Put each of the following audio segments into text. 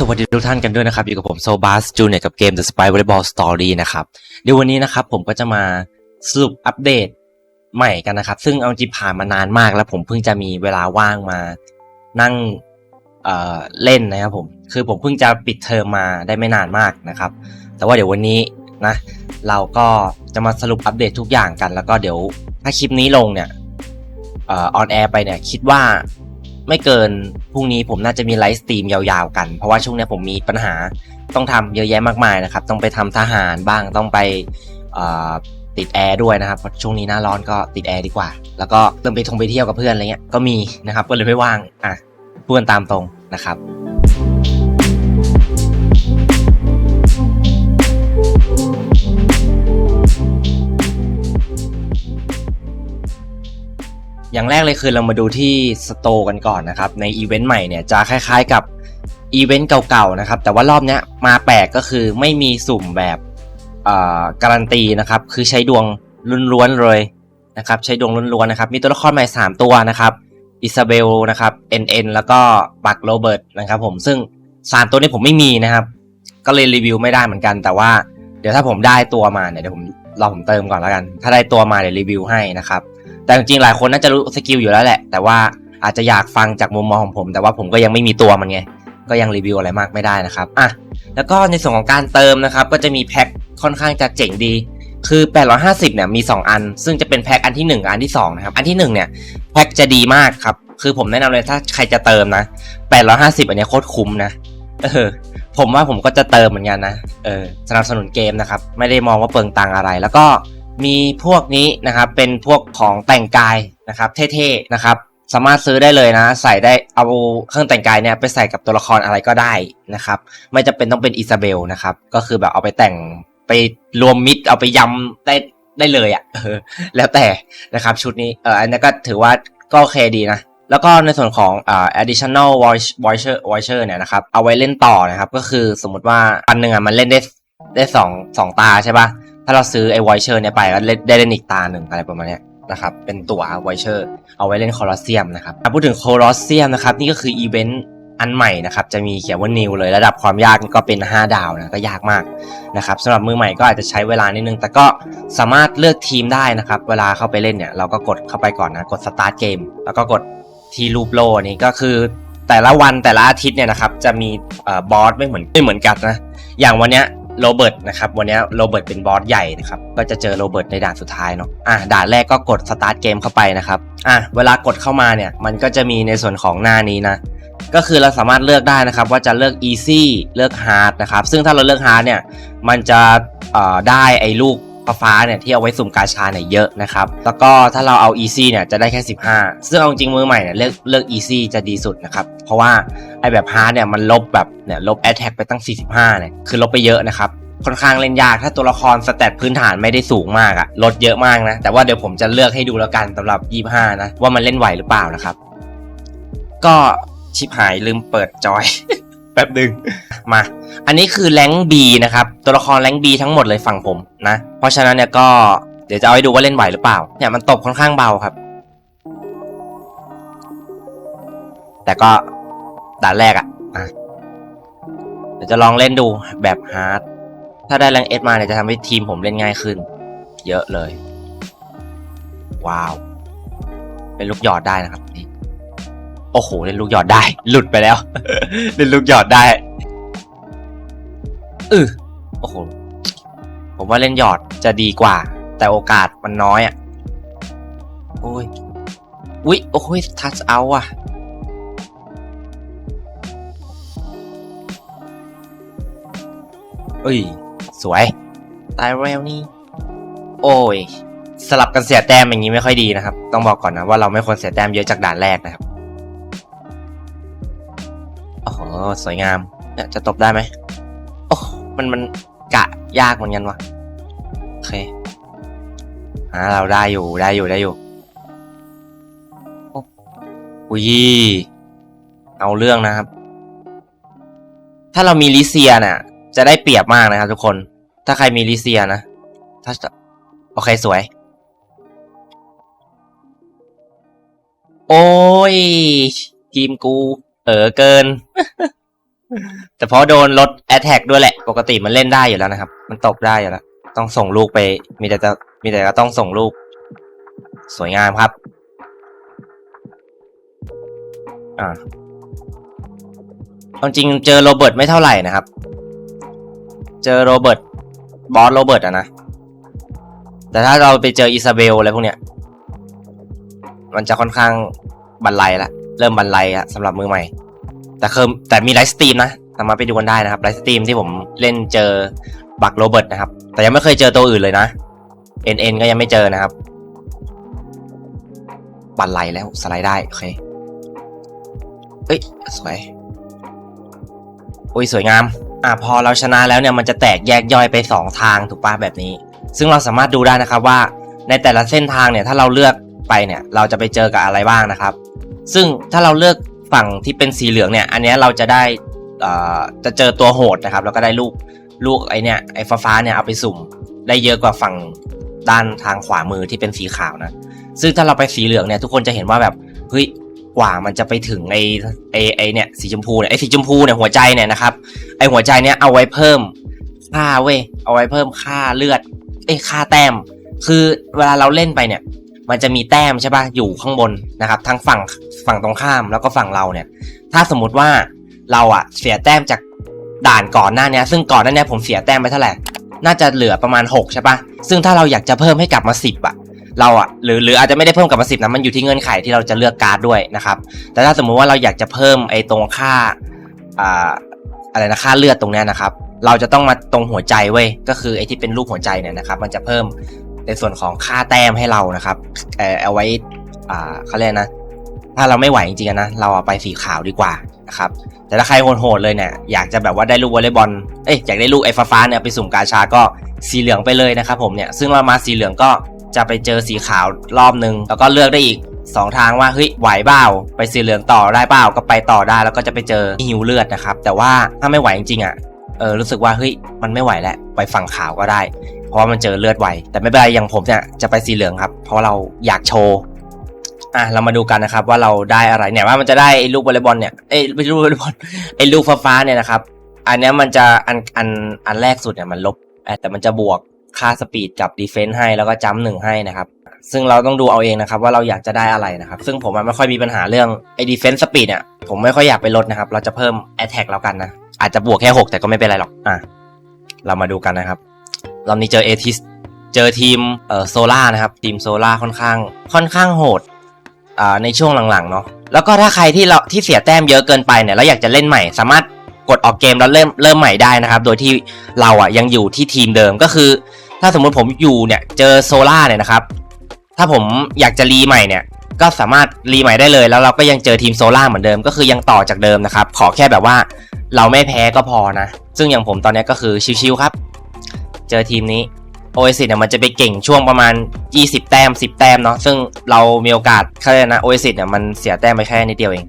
สวัสดีทุกท่านกันด้วยนะครับ อยู่กับผมโซบาสจูเนียกับเกม The Spy Volleyball Story นะครับ เดี๋ยววันนี้นะครับผมก็จะมาสรุปอัปเดตใหม่กันนะครับ ซึ่งเอาจริงผ่านมานานมากแล้วผมเพิ่งจะมีเวลาว่างมานั่งเอ่อเล่นนะครับผม คือผมเพิ่งจะปิดเทอมมาได้ไม่นานมากนะครับ แต่ว่าเดี๋ยววันนี้นะ เราก็จะมาสรุปอัปเดตทุกอย่างกัน แล้วก็เดี๋ยวถ้าคลิปนี้ลงเนี่ยออนแอร์ไปเนี่ยคิดว่า ไม่เกินพรุ่งนี้ผมน่าจะมีไลฟ์สตรีมยาวๆกัน เพราะว่าช่วงนี้ผมมีปัญหาต้องทำเยอะแยะมากมายนะครับ ต้องไปทำทหารบ้างต้องไปติดแอร์ด้วยนะครับเพราะช่วงนี้หน้าร้อนก็ติดแอร์ดีกว่า แล้วก็เต้องไปทงไปเที่ยวกับเพื่อนอะไรเงี้ยก็มีนะครับก็เลยไม่ว่างอะพูดกันตามตรงนะครับ อย่างแรกเลยคือเรามาดูที่สโตร์กันก่อนนะครับ ในอีเวนต์ใหม่เนี่ยจะคล้ายๆกับอีเวนต์เก่าๆนะครับ แต่ว่ารอบนี้มาแปลกก็คือไม่มีสุ่มแบบการันตีนะครับ คือใช้ดวงล้วนๆเลยนะครับ ใช้ดวงล้วนๆนะครับ มีตัวละครใหม่ 3 ตัวนะครับ อิซาเบลนะครับเอ็นเอ็นแล้วก็บักโรเบิร์ตนะครับผม ซึ่ง 3 ตัวนี้ผมไม่มีนะครับ ก็เลยรีวิวไม่ได้เหมือนกัน แต่ว่าเดี๋ยวถ้าผมได้ตัวมาเนี่ยเดี๋ยวผมรอผมเติมก่อนแล้วกัน ถ้าได้ตัวมาเดี๋ยวรีวิวให้นะครับ แต่จริงๆหลายคนน่าจะรู้สกิลอยู่แล้วแหละ แต่ว่าอาจจะอยากฟังจากมุมมองของผม แต่ว่าผมก็ยังไม่มีตัวมันไง ก็ยังรีวิวอะไรมากไม่ได้นะครับอะแล้วก็ในส่วนของการเติมนะครับ ก็จะมีแพ็คค่อนข้างจะเจ๋งดีคือ 850 เนี่ย มี 2 อัน ซึ่งจะเป็นแพ็คอันที่ 1 กับอันที่ 2 นะครับ อันที่ 1 เนี่ย แพ็คจะดีมากครับ คือผมแนะนำเลยถ้าใครจะเติมนะ 850 อันนี้โคตรคุ้มนะ เออ ผมว่าผมก็จะเติมเหมือนกันนะ เออ สนับสนุนเกมนะครับ ไม่ได้มองว่าเปลืองตังอะไร แล้วก็ มีพวกนี้นะครับเป็นพวกของแต่งกายนะครับเท่ๆนะครับสามารถซื้อได้เลยนะ ใส่ได้เอาเครื่องแต่งกายเนี่ยไปใส่กับตัวละครอะไรก็ได้นะครับไม่จำเป็นต้องเป็นอิซาเบลนะครับก็คือแบบเอาไปแต่งไปรวมมิดเอาไปยำได้ได้เลยอะ่ะแล้วแต่นะครับชุดนี้เอออันนี้ก็ถือว่าก็โอเคดีนะแล้วก็ในส่วนของอ่า additional voice voucher voucher เนี่ยนะครับเอาไว้เล่นต่อนะครับ ก็คือสมมติว่าอันหนึ่งอะมันเล่นได้ได้สองสองตาใช่ปะ ถ้าเราซื้อไอ้ไวเชอร์เนี่ยไปก็ได้เล่นอีกตาหนึ่งอะไรประมาณนี้นะครับ เป็นตั๋วไวเชอร์เอาไว้เล่นคอร์เซียมนะครับพูดถึงคอร์เซียมนะครับ นี่ก็คืออีเวนต์อันใหม่นะครับ จะมีเขียนว่านิวเลยระดับความยากก็เป็น 5 ดาวนะก็ยากมากนะครับสำหรับมือใหม่ก็อาจจะใช้เวลานิดนึง แต่ก็สามารถเลือกทีมได้นะครับ เวลาเข้าไปเล่นเนี่ยเราก็กดเข้าไปก่อนนะกดสตาร์ทเกมแล้วก็กดที่รูปโลนี้ก็คือแต่ละวันแต่ละอาทิตย์เนี่ยนะครับจะมีบอสไม่เหมือนไม่เหมือนกันนะอย่างวันเนี้ย โรเบิร์ตนะครับวันนี้โรเบิร์ตเป็นบอสใหญ่นะครับก็จะเจอโรเบิร์ตในด่านสุดท้ายเนาะอะด่านแรกก็กดสตาร์ทเกมเข้าไปนะครับอะเวลากดเข้ามาเนี่ยมันก็จะมีในส่วนของหน้านี้นะก็คือเราสามารถเลือกได้นะครับว่าจะเลือก easy เลือก hard นะครับซึ่งถ้าเราเลือก hard เนี่ยมันจะเอ่อได้ไอ้ลูก ฟ้าเนี่ยที่เอาไว้สุ่มกาชาเนี่ยเยอะนะครับ แล้วก็ถ้าเราเอา easy เนี่ยจะได้แค่ 15 ซึ่งเอาจริงมือใหม่เนี่ยเลือกเลือก easy จะดีสุดนะครับ เพราะว่าไอแบบ hard เนี่ยมันลบแบบเนี่ยลบ attack ไปตั้ง 45 เนี่ยคือลบไปเยอะนะครับค่อนข้างเล่นยากถ้าตัวละครสเตตพื้นฐานไม่ได้สูงมากอะลดเยอะมากนะ แต่ว่าเดี๋ยวผมจะเลือกให้ดูแล้วกันสำหรับ 25 นะ ว่ามันเล่นไหวหรือเปล่านะครับ ก็ชิบหายลืมเปิดจอย ป๊บดึงมา อันนี้คือแรงบีนะครับ ตัวละครแรงบีทั้งหมดเลยฝั่งผมนะ เพราะฉะนั้นเนี่ยก็เดี๋ยวจะเอาให้ดูว่าเล่นไหวหรือเปล่า เนี่ยมันตบค่อนข้างเบาครับ แต่ก็ด่านแรกอะอะเดี๋ยวจะลองเล่นดูแบบฮาร์ด ถ้าได้แรงเอสมาเนี่ยจะทำให้ทีมผมเล่นง่ายขึ้น เยอะเลย ว้าว เป็นลูกหยอดได้นะครับนี่ โอ้โหเล่นลูกหยอดได้ หลุดไปแล้ว เล่นลูกหยอดได้เออโอ้โห ผมว่าเล่นหยอดจะดีกว่า แต่โอกาสมันน้อยอะ โอ้ยอุ้ยโอ้ย ทัชเอาอะ เอ้ย สวย ตายแล้วนี่ โอ้ย สลับกันเสียแต้มอย่างนี้ไม่ค่อยดีนะครับ ต้องบอกก่อนนะว่าเราไม่ควรเสียแต้มเยอะจากด่านแรกนะครับ สวยงามเนี่ยจะตบได้ไหมโอ้มันมันกะยากเหมือนกันวะโอเคอ่าเราได้อยู่ได้อยู่ได้อยู่อุ้ยเอาเรื่องนะครับ ถ้าเรามีลิเซียเนี่ยจะได้เปรียบมากนะครับทุกคน ถ้าใครมีลิเซียนะ ถ้าโอเคสวย โอ้ยทีมกู เออเกิน แต่เพราะโดนลดแอ t แทกด้วยแหละ ปกติมันเล่นได้อยู่แล้วนะครับ มันตบได้อยู่แล้ว ต้องส่งลูกไป มีแต่จะมีแต่ก็ต้องส่งลูก สวยงามครับ อ่าเอาจริงเจอโรเบิร์ตไม่เท่าไหร่นะครับ เจอโรเบิร์ตบอสโรเบิร์ตอะนะ แต่ถ้าเราไปเจออิซาเบลอะไรพวกเนี้ย มันจะค่อนข้างบันไลละ เริ่มบันไลอะสำหรับมือใหม่ แต่เคือแต่มีไลฟ์สตรีมนะสามารถไปดูกันได้นะครับไลฟ์สตรีมที่ผมเล่นเจอบักโรเบิร์ตนะครับ แต่ยังไม่เคยเจอตัวอื่นเลยนะ NN ก็ยังไม่เจอนะครับ บันไลแล้วสไลด์ได้ โอเค เอ้ย สวย อุ้ย สวยงาม อะ พอเราชนะแล้วเนี่ย มันจะแตกแยกย่อยไปสองทางถูกปะแบบนี้ ซึ่งเราสามารถดูได้นะครับว่าในแต่ละเส้นทางเนี่ย ถ้าเราเลือกไปเนี่ย เราจะไปเจอกับอะไรบ้างนะครับ ซึ่งถ้าเราเลือก ฝั่งที่เป็นสีเหลืองเนี่ย อันนี้เราจะได้จะเจอตัวโหดนะครับ แล้วก็ได้ลูกลูกไอเนี่ยไอฟ้าฟ้าเนี่ยเอาไปสุ่ม ได้เยอะกว่าฝั่งด้านทางขวามือที่เป็นสีขาวนะ ซึ่งถ้าเราไปสีเหลืองเนี่ยทุกคนจะเห็นว่าแบบเฮ้ยกว่ามันจะไปถึงไอไอไอเนี่ยสีชมพูเนี่ยไอสีชมพูเนี่ยหัวใจเนี่ยนะครับไอหัวใจเนี่ยเอาไว้เพิ่มค่าเว้ยเอาไว้เพิ่มค่าเลือดเอ้ค่าแต้ม คือเวลาเราเล่นไปเนี่ย มันจะมีแต้มใช่ป่ะอยู่ข้างบนนะครับทั้งฝั่งฝั่งตรงข้ามแล้วก็ฝั่งเราเนี่ย ถ้าสมมติว่าเราอะเสียแต้มจากด่านก่อนหน้านี้ซึ่งก่อนหน้านี้ผมเสียแต้มไปเท่าไหร่น่าจะเหลือประมาณ 6 ใช่ปะซึ่งถ้าเราอยากจะเพิ่มให้กลับมา 10อะเราอะหรือหรืออาจจะไม่ได้เพิ่มกลับมา10นะมันอยู่ที่เงื่อนไขที่เราจะเลือกการ์ดด้วยนะครับ แต่ถ้าสมมุติว่าเราอยากจะเพิ่มไอ้ตรงค่าอ่าอะไรนะค่าเลือดตรงเนี้ยนะครับ เราจะต้องมาตรงหัวใจเว้ยก็คือไอ้ที่เป็นรูปหัวใจเนี่ยนะครับ มันจะเพิ่ม ในส่วนของค่าแต้มให้เรานะครับเอาไว้อ่าเขาเรียกนะ ถ้าเราไม่ไหวจริงๆนะ เราเอาไปสีขาวดีกว่านะครับ แต่ถ้าใครโหดๆเลยเนี่ย อยากจะแบบว่าได้ลูกวอลเลย์บอล เอ้ย อยากได้ลูกไอ้ฟ้าๆเนี่ยไปสุ่มกาชาก็สีเหลืองไปเลยนะครับผมเนี่ย ซึ่งเรามาสีเหลืองก็จะไปเจอสีขาวรอบนึง แล้วก็เลือกได้อีก 2 ทางว่าเฮ้ยไหวเปล่าไปสีเหลืองต่อได้เปล่าก็ไปต่อได้ แล้วก็จะไปเจอหิวเลือดนะครับ แต่ว่าถ้าไม่ไหวจริงๆอะเออรู้สึกว่าเฮ้ยมันไม่ไหวแล้วไปฝั่งขาวก็ได้ เพราะมันเจอเลือดไวแต่ไม่เป็นไรอย่างผมเนี่ยจะไปสีเหลืองครับ เพราะเราอยากโชว์อะเรามาดูกันนะครับว่าเราได้อะไรเนี่ยว่ามันจะได้ไอ้ลูกวอลเลย์บอลเนี่ยเอ้ไม่ใช่ลูกวอลเลย์บอลไอ้ลูกฟ้าๆเนี่ยนะครับ อันเนี้ยมันจะอันอันอันแรกสุดเนี่ยมันลบแต่มันจะบวกค่าสปีดกับดีเฟนซ์ให้แล้วก็จัมหนึ่งให้นะครับซึ่งเราต้องดูเอาเองนะครับว่าเราอยากจะได้อะไรนะครับ ซึ่งผมอะไม่ค่อยมีปัญหาเรื่องไอ้ดีเฟนซ์สปีดเนี่ยผมไม่ค่อยอยากไปลดนะครับ เราจะเพิ่มแอตแทกแล้วกันนะอาจจะบวกแค่ 6 แต่ก็ไม่เป็นไรหรอกอะเรามาดูกันนะครับ รอบนี้เจอเอทิสเจอทีมเอ่อโซล่านะครับ ทีมโซล่าค่อนข้างค่อนข้างโหดอ่าในช่วงหลังๆเนาะแล้วก็ถ้าใครที่เราที่เสียแต้มเยอะเกินไปเนี่ยแล้วอยากจะเล่นใหม่ สามารถกดออกเกมแล้วเริ่มเริ่มใหม่ได้นะครับ โดยที่เราอะยังอยู่ที่ทีมเดิมก็คือ ถ้าสมมุติผมอยู่เนี่ยเจอโซล่าเนี่ยนะครับ ถ้าผมอยากจะรีใหม่เนี่ยก็สามารถรีใหม่ได้เลย แล้วเราก็ยังเจอทีมโซล่าเหมือนเดิมก็คือยังต่อจากเดิมนะครับ ขอแค่แบบว่าเราไม่แพ้ก็พอนะ ซึ่งอย่างผมตอนนี้ก็คือชิวๆครับ เจอทีมนี้โอเอซิเนี่ยมันจะไปเก่งช่วงประมาณ 20 แต้ม 10 แต้มเนาะซึ่งเรามีโอกาสเขาเรียนะโอเอซิเนี่ยมันเสียแต้มไปแค่นิดเดียวเอง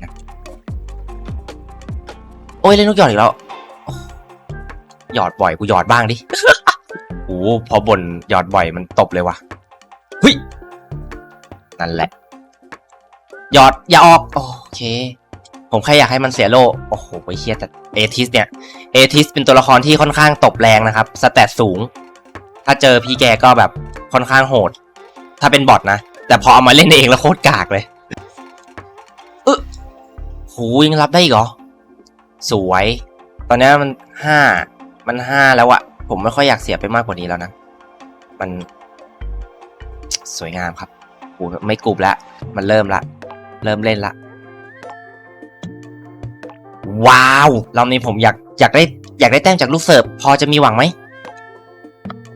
โอ้ยเล่นลูกหยอดอีกแล้วหยอดบ่อยกูหยอดบ้างดิโอ้โหพอบ่นหยอดบ่อยมันตบเลยว่ะเฮ้ยนั่นแหละ หยอดอย่าออก โอเค ผมแค่อยากให้มันเสียโลโอ้โหไอ้เฮียแต่เอทิสเนี่ย เอทิสเป็นตัวละครที่ค่อนข้างตบแรงนะครับ สแตทสูง ถ้าเจอพี่แกก็แบบค่อนข้างโหด ถ้าเป็นบอทนะ แต่พอเอามาเล่นเองแล้วโคตรกากเลยเออหูยังรับได้อีกเหรอ สวย ตอนนี้มันห้า มันห้าแล้วอะผมไม่ค่อยอยากเสียไปมากกว่านี้แล้วนะ มัน สวยงามครับโอ้ไม่กรุบแล้วมันเริ่มละ เริ่มเล่นละ ว้าวรอบนี้ผมอยากอยากได้อยากได้แต้มจากลูกเสิร์ฟพอจะมีหวังไหม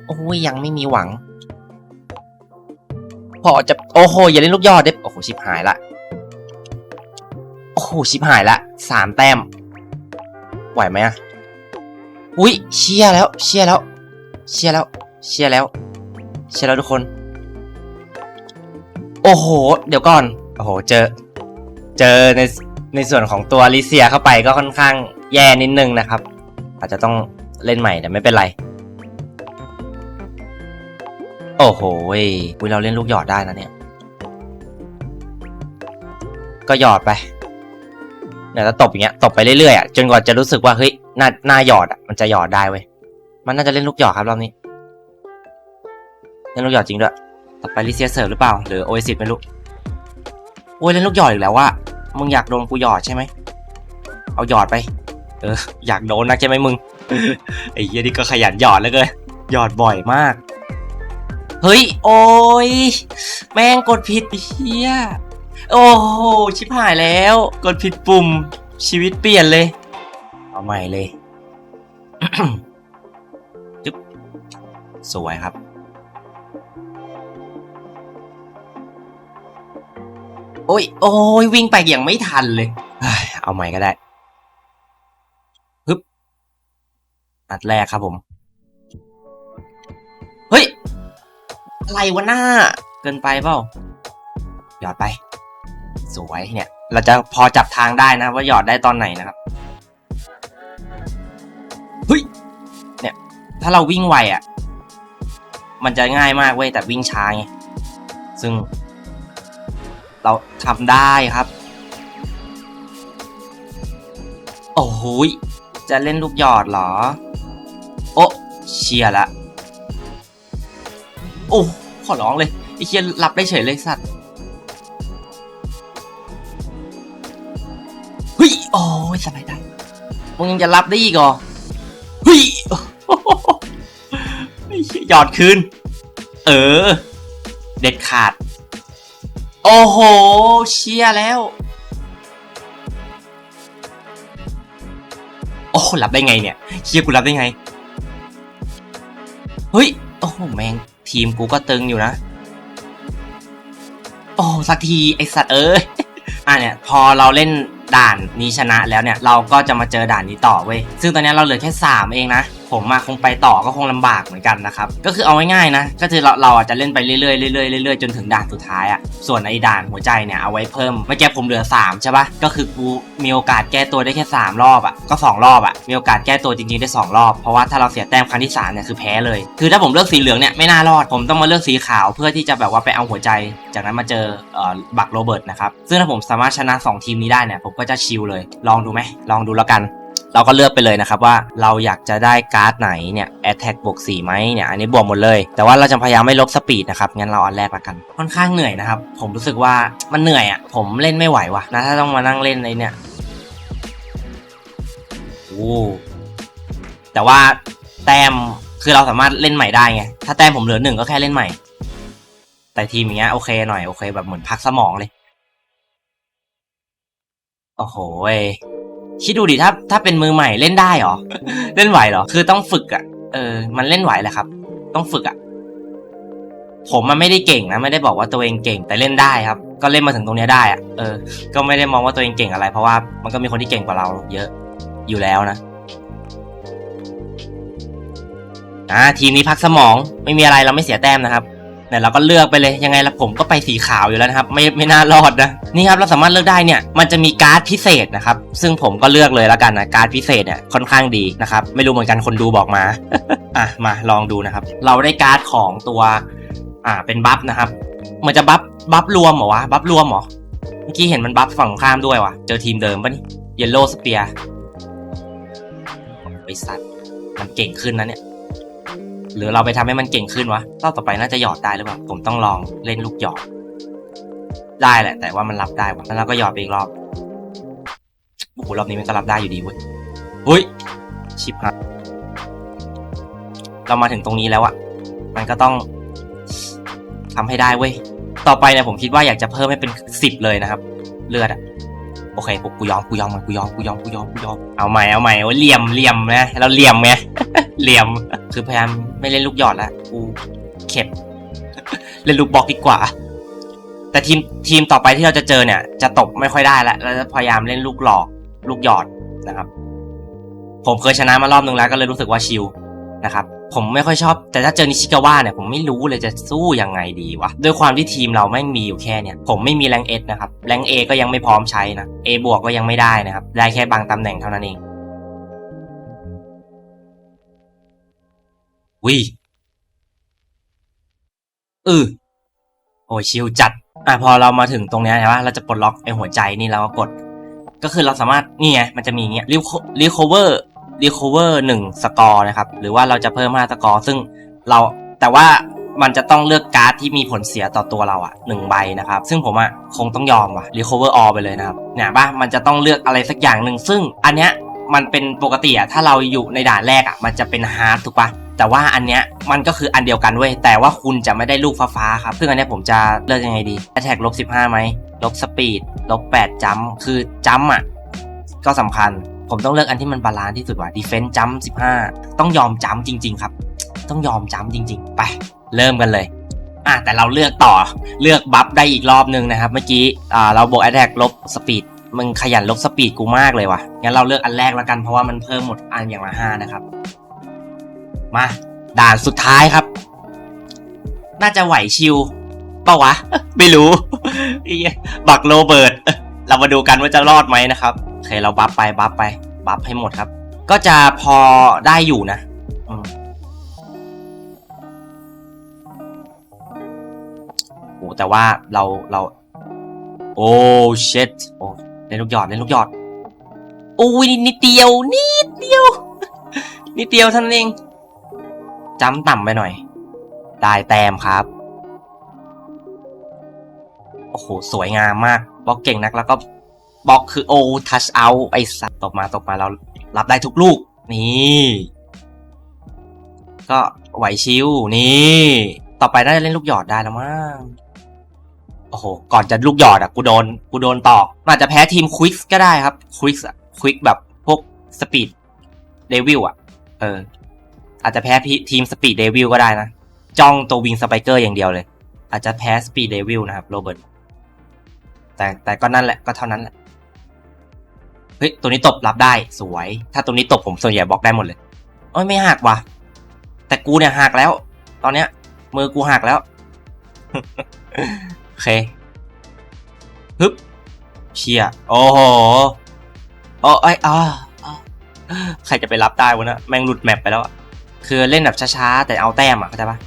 โอ้ยยังไม่มีหวัง พอจะโอ้โหอย่าเล่นลูกยอดเด็โอ้โหชิบหายละโอ้โหชิบหายละสามแต้มไหวไหมอะอุ้ยเชียร์แล้วเชียร์แล้ว เชียร์แล้วเชียร์แล้ว เชียร์แล้วทุกคน โอ้โห เดี๋ยวก่อน โอ้โห เจอ เจอใน ในส่วนของตัวลิเซียเข้าไปก็ค่อนข้างแย่นิดนึงนะครับ อาจจะต้องเล่นใหม่แต่ไม่เป็นไร โอ้โหอุ้ยเราเล่นลูกหยอดได้นะเนี่ย ก็หยอดไปเนี่ยแล้วตบอย่างเงี้ยตบไปเรื่อยๆอะจนกว่าจะรู้สึกว่าเฮ้ยหน้าหน้าหยอดอะมันจะหยอดได้เว้ยมันน่าจะเล่นลูกหยอดครับรอบนี้เล่นลูกหยอดจริงด้วยต่อไปลิเซียเสิร์ฟหรือเปล่าหรือโอเอซิไม่รู้โอ้ยเล่นลูกหยอดอีกแล้วว่า มึงอยากโดนกูหยอดใช่ไหม เอาหยอดไป เออ อยากโดนนักใช่ไหมมึง ไอ้เหี้ยนี่ก็ขยันหยอดแล้วเกินหยอดบ่อยมาก เฮ้ย โอ้ย แม่งกดผิดไอ้เฮียโอ้โห ชิบหายแล้ว กดผิดปุ่ม ชีวิตเปลี่ยนเลย เอาใหม่เลย จึ๊บ สวยครับ โอ้ย โอ้ยวิ่งไปอยังไม่ทันเลย เอาใหม่ก็ได้ฮึบนัดแรกครับผม เฮ้ย อะไรวะหน้า เกินไปเปล่า หยอดไป สวยเนี่ย เราจะพอจับทางได้นะ ว่าหยอดได้ตอนไหนนะครับ เฮ้ย เนี่ย ถ้าเราวิ่งไวอะ่ะ มันจะง่ายมากเว้ย แต่วิ่งช้าไง ซึ่ง เราทำได้ครับ โอ้โหยจะเล่นลูกหยอดเหรอ โอ้เชียร์ละ โอ้ ขอร้องเลยไอ้เชียรับได้เฉยเลยสัตว์เฮ้ยโอ้ยสบายได้มึงยังจะรับได้อีกเหรอเฮ้ยไอ้เชียร์หยอดคืน เออ เด็ดขาด โอ้โห เชียร์แล้ว โอ้รับได้ไงเนี่ยเชียร์กูรับได้ไง เฮ้ย โอ้โห แมง ทีมกูก็ตึงอยู่นะ โอ้สักที ไอสัตว์เอ้ย อะเนี่ย พอเราเล่นด่านนี้ชนะแล้วเนี่ย เราก็จะมาเจอด่านนี้ต่อเว้ย ซึ่งตอนนี้เราเหลือแค่ 3 เองนะ ผมมาคงไปต่อก็คงลำบากเหมือนกันนะครับ ก็คือเอาง่ายๆนะ ก็คือเราเราอาจจะเล่นไปเรื่อยๆเรื่อยๆเรื่อยๆจนถึงด่านสุดท้ายอะส่วนไอ้ด่านหัวใจเนี่ยเอาไว้เพิ่มเมื่อกี้ผมเหลือ 3 ใช่ปะก็คือกูมีโอกาสแก้ตัวได้แค่ 3 รอบอะก็ 2 รอบอะมีโอกาสแก้ตัวจริงๆได้ 2 รอบ เพราะว่าถ้าเราเสียแต้มครั้งที่3เนี่ยคือแพ้เลย คือถ้าผมเลือกสีเหลืองเนี่ยไม่น่ารอด ผมต้องมาเลือกสีขาวเพื่อที่จะแบบว่าไปเอาหัวใจ จากนั้นมาเจอออบักโรเบิร์ตนะครับซึ่งถ้าผมสามารถชนะ 2 ทีมนี้ได้เนี่ยผมก็จะชิลเลย ลองดูไหมลองดูแล้วกัน เราก็เลือกไปเลยนะครับว่าเราอยากจะได้การ์ดไหนเนี่ย Attack บวก4ไหมเนี่ยอันนี้บวกหมดเลย แต่ว่าเราจะพยายามไม่ลบสปีดนะครับงั้นเราอันแรกละกันค่อนข้างเหนื่อยนะครับ ผมรู้สึกว่ามันเหนื่อยอะ่ะผมเล่นไม่ไหวว่ะนะถ้าต้องมานั่งเล่นไอ้เนี่ยโอ้แต่ว่าแต้มคือเราสามารถเล่นใหม่ได้ไงถ้าแต้มผมเหลือหนึ่งก็แค่เล่นใหม่ แต่ทีมอย่างเงี้ยโอเคหน่อยโอเคแบบเหมือนพักสมองเลยโอ้โห คิดดูดิถ้าถ้าเป็นมือใหม่เล่นได้เหรอ เล่นไหวเหรอ คือต้องฝึกอะ่ะ เออ มันเล่นไหวแหละครับ ต้องฝึกอะ่ะ ผมมันไม่ได้เก่งนะ ไม่ได้บอกว่าตัวเองเก่ง แต่เล่นได้ครับ ก็เล่นมาถึงตรงเนี้ยได้อะ่ะ เออ ก็ไม่ได้มองว่าตัวเองเก่งอะไร เพราะว่ามันก็มีคนที่เก่งกว่าเรา เยอะ อยู่แล้วนะ อ่า ทีมนี้พักสมอง ไม่มีอะไรเราไม่เสียแต้มนะครับ แต่เราก็เลือกไปเลยยังไงละผมก็ไปสีขาวอยู่แล้วนะครับ ไม่ไม่น่ารอดนะนี่ครับเราสามารถเลือกได้เนี่ยมันจะมีการ์ดพิเศษนะครับซึ่งผมก็เลือกเลยแล้วกันนะการ์ดพิเศษเนี่ยค่อนข้างดีนะครับไม่รู้เหมือนกันคนดูบอกมาอะมาลองดูนะครับ เราได้การ์ดของตัวอ่าเป็นบัฟนะครับเหมันจะบัฟบัฟรวมเหรอวะบัฟรวมเหรอเมื่อกี้เห็นมันบัฟฝั่งข้ามด้วยวะเจอทีมเดิมปะนี่เยลโล่สเปียร์ไอสัตว์มันเก่งขึ้นนะเนี่ย หรือเราไปทำให้มันเก่งขึ้นวะรอบต่อไปน่าจะหยอดได้หรือเปล่าผมต้องลองเล่นลูกหยอด ได้แหละ แต่ว่ามันรับได้วะแล้วเราก็หยอดไปอีกรอบโอ้โหรอบนี้มันก็รับได้อยู่ดีเว้ยเฮ้ยชิบหายเรามาถึงตรงนี้แล้วอะมันก็ต้องทำให้ได้เว้ยต่อไปเนี่ยผมคิดว่าอยากจะเพิ่มให้เป็นสิบเลยนะครับ เลือดอะ โอเคกูกูยอมกูยอมมันกูยอมกูยอมกูยอมกูยอมเอาใหม่เอาใหม่โอ้เหลี่ยมเหลี่ยมนะเราเหลี่ยมไงเหลี่ยมคือพยายามไม่เล่นลูกหยอดละกูเข็ดเล่นลูกบล็อกดีกว่า แต่ทีมทีมต่อไปที่เราจะเจอเนี่ย จะตบไม่ค่อยได้แล้วเราจะพยายามเล่นลูกหลอก ลูกหยอดนะครับ ผมเคยชนะมารอบนึงแล้วก็เลยรู้สึกว่าชิลนะครับ ผมไม่ค่อยชอบ แต่ถ้าเจอนิชิกาวะเนี่ยผมไม่รู้เลยจะสู้ยังไงดีวะด้วยความที่ทีมเราไม่มีอยู่แค่เนี่ยผมไม่มีแรงเอสนะครับแรงเอก็ยังไม่พร้อมใช้นะเอบวกก็ยังไม่ได้นะครับได้แค่บางตำแหน่งเท่านั้นเองวิเออโอ้ยชิลจัด อะพอเรามาถึงตรงเนี้ยใช่ปะเราจะปลดล็อกไอหัวใจนี่เราก็กด ก็คือเราสามารถนี่ไงมันจะมีอย่างเงี้ย recover recover ห นึ่งสกอร์นะครับ หรือว่าเราจะเพิ่มห้าสกอร์ ซึ่งเราแต่ว่ามันจะต้องเลือกการ์ดที่มีผลเสียต่อตัวเราอะหนึ่งใบนะครับ ซึ่งผมอะคงต้องยอมว่ะ recover all ไปเลยนะครับเนี่ยป่ะมันจะต้องเลือกอะไรสักอย่างหนึ่ง ซึ่งอันเนี้ยมันเป็นปกติอะถ้าเราอยู่ในด่านแรกอะมันจะเป็น hard ถูกปะแต่ว่าอันเนี้ยมันก็คืออันเดียวกันเว้ย แต่ว่าคุณจะไม่ได้ลูกฟ้าๆครับ ซึ่งอันเนี้ยผมจะเลือกยังไงดี attack ลบ15ไหมลบ speed ลบ8จัมคือจัมอะก็สำคัญ ผมต้องเลือกอันที่มันบาลานซ์ที่สุดว่ะ defense จัม15ต้องยอมจัมจริง ๆ ครับ ต้องยอมจัมจริง ๆ ไป เริ่มกันเลยอะแต่เราเลือกต่อเลือกบัฟได้อีกรอบนึงนะครับ เมื่อกี้อ่าเราบวก attack ลบ speed มึงขยันลบ speed กูมากเลยว่ะงั้นเราเลือกอันแรกแล้วกันเพราะว่ามันเพิ่มหมดอันอย่างละห้านะครับ มาด่านสุดท้ายครับ น่าจะไหวชิวเปะวะ ไม่รู้อีบักโรเบิร์ต เรามาดูกันว่าจะรอดไหมนะครับโอเคเราบัฟไปบัฟไปบัฟให้หมดครับ ก็จะพอได้อยู่นะโอ้แต่ว่าเราเรา โอ้เช็ดโอ้เล่นลูกหยอดเล่นลูกหยอดโอ้ยนิดเดียว นิดเดียว นิดเดียวท่านั้นเองจำต่ำไปหน่อย ได้แต้มครับ โอ้โห สวยงามมาก บล็อกเก่งนักแล้วก็บล็อกคือโอทัชเอาไอสัตว์ตกมาตกมาเรารับได้ทุกลูก นี่ ก็ไหวชิวนี่ ต่อไปน่าจะเล่นลูกหยอดได้แล้วมั้งโอ้โห ก่อนจะลูกหยอดอะ กูโดน กูโดนตอกอาจจะแพ้ทีมควิกก็ได้ครับ ควิกควิกแบบพวกสปีดเดวิลอะ เออ อาจจะแพ้ทีมสปีดเดวิลก็ได้นะ จ้องตัววิงสไปเกอร์อย่างเดียวเลย อาจจะแพ้สปีดเดวิลนะครับ โรเบิร์ต แต่แต่ก็นั่นแหละก็เท่านั้นแหละเฮ้ยตัวนี้ตบรับได้สวย ถ้าตัวนี้ตบผมส่วนใหญ่บล็อกได้หมดเลยโอ้ยไม่หักว่ะ แต่กูเนี่ยหักแล้ว ตอนเนี้ย มือกูหักแล้วโอเคฮึบเชียโอ้โหโอ้ไอยอ่าอ่าใครจะไปรับได้วะนะแม่งหลุดแมปไปแล้วอะคือเล่นแบบช้าๆแต่เอาแต้มอะเข้าใจปะ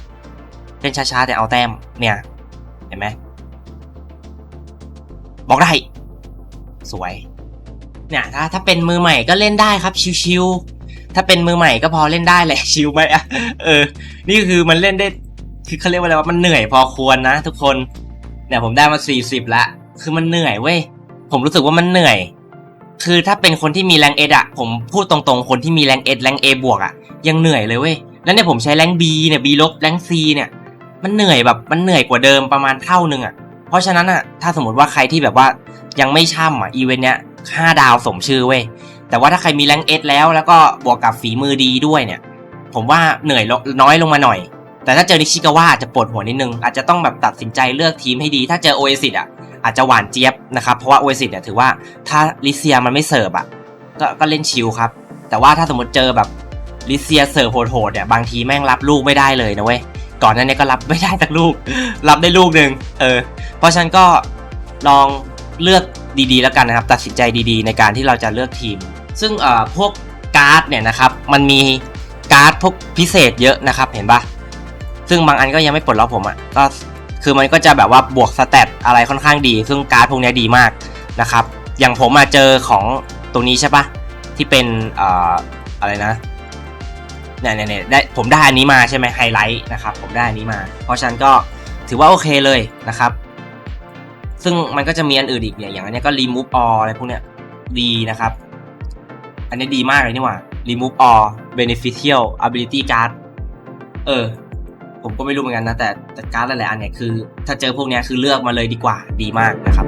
เล่นช้าๆแต่เอาแต้มเนี่ย เห็นไหม บอกได้ สวย เนี่ยถ้าถ้าเป็นมือใหม่ก็เล่นได้ครับ ชิวๆถ้าเป็นมือใหม่ก็พอเล่นได้แหละชิวไหมอะเออ นี่คือมันเล่นได้คือเขาเรียกว่าอะไรว่ามันเหนื่อยพอควรนะ ทุกคน เนี่ยผมได้มาสี่สิบละ คือมันเหนื่อยเว้ยผมรู้สึกว่ามันเหนื่อย คือถ้าเป็นคนที่มีแรงเอ็ดอะผมพูดตรงๆ คนที่มีแรงเอ็ดแรงเอบวกอะยังเหนื่อยเลยเว้ย แล้วเนี่ยผมใช้แรงบีเนี่ยบีลบแรงซีเนี่ย มันเหนื่อยแบบมันเหนื่อยกว่าเดิมประมาณเท่านึงอะ เพราะฉะนั้นอะถ้าสมมติว่าใครที่แบบว่ายังไม่ช่ำอะอีเวนต์เนี้ยห้าดาวสมชื่อเว้ยแต่ว่าถ้าใครมีแรงเอดแล้วแล้วก็บวกกับฝีมือดีด้วยเนี่ย ผมว่าเหนื่อยน้อยลงมาหน่อย แต่ถ้าเจอนิชิกาวะอาจจะปวดหัวนิดนึง อาจจะต้องแบบตัดสินใจเลือกทีมให้ดี ถ้าเจอโอเอซิอะอาจจะหวานเจี๊ยบนะครับ เพราะว่าโอเอซิเนี่ยถือว่าถ้าลิเซียมันไม่เสิร์ฟอะก็ก็เล่นชิลครับ แต่ว่าถ้าสมมติเจอแบบลิเซียเสิร์ฟโหดๆเนี่ยบางทีแม่งรับลูกไม่ได้เลยนะเว้ย ก่อนหนั้นเนี่ยก็รับไม่ได้สักลูก รับได้ลูกหนึ่งเออ เพราะฉะนั้นก็ลองเลือกดีๆ แล้วกันนะครับ ตัดสินใจดีๆ ในการที่เราจะเลือกทีม ซึ่งเอ่อพวกการ์ดเนี่ยนะครับ มันมีการ์ดพวกพิเศษเยอะนะครับเห็นปะซึ่งบางอันก็ยังไม่ปลดล็อกผมอะ่ะก็คือมันก็จะแบบว่าบวกสเตตอะไรค่อนข้างดี ซึ่งการ์ดพวกเนี้ยดีมากนะครับ อย่างผมมาเจอของตรงนี้ใช่ปะที่เป็นเอ่ออะไรนะ เนี่ยเนี่ยเนี่ยได้ผมได้อันนี้มาใช่ไหมไฮไลท์นะครับผมได้อันนี้มา เพราะฉะนั้นก็ถือว่าโอเคเลยนะครับ ซึ่งมันก็จะมีอันอื่นอีกเนี่ยอย่างอันนี้ก็ remove all อะไรพวกเนี้ยดีนะครับ อันนี้ดีมากเลยนี่หว่า remove all beneficial ability card เออ ผมก็ไม่รู้เหมือนกันนะ แต่แต่การ์ดหลายๆอันเนี่ยคือ ถ้าเจอพวกเนี้ยคือเลือกมาเลยดีกว่าดีมากนะครับ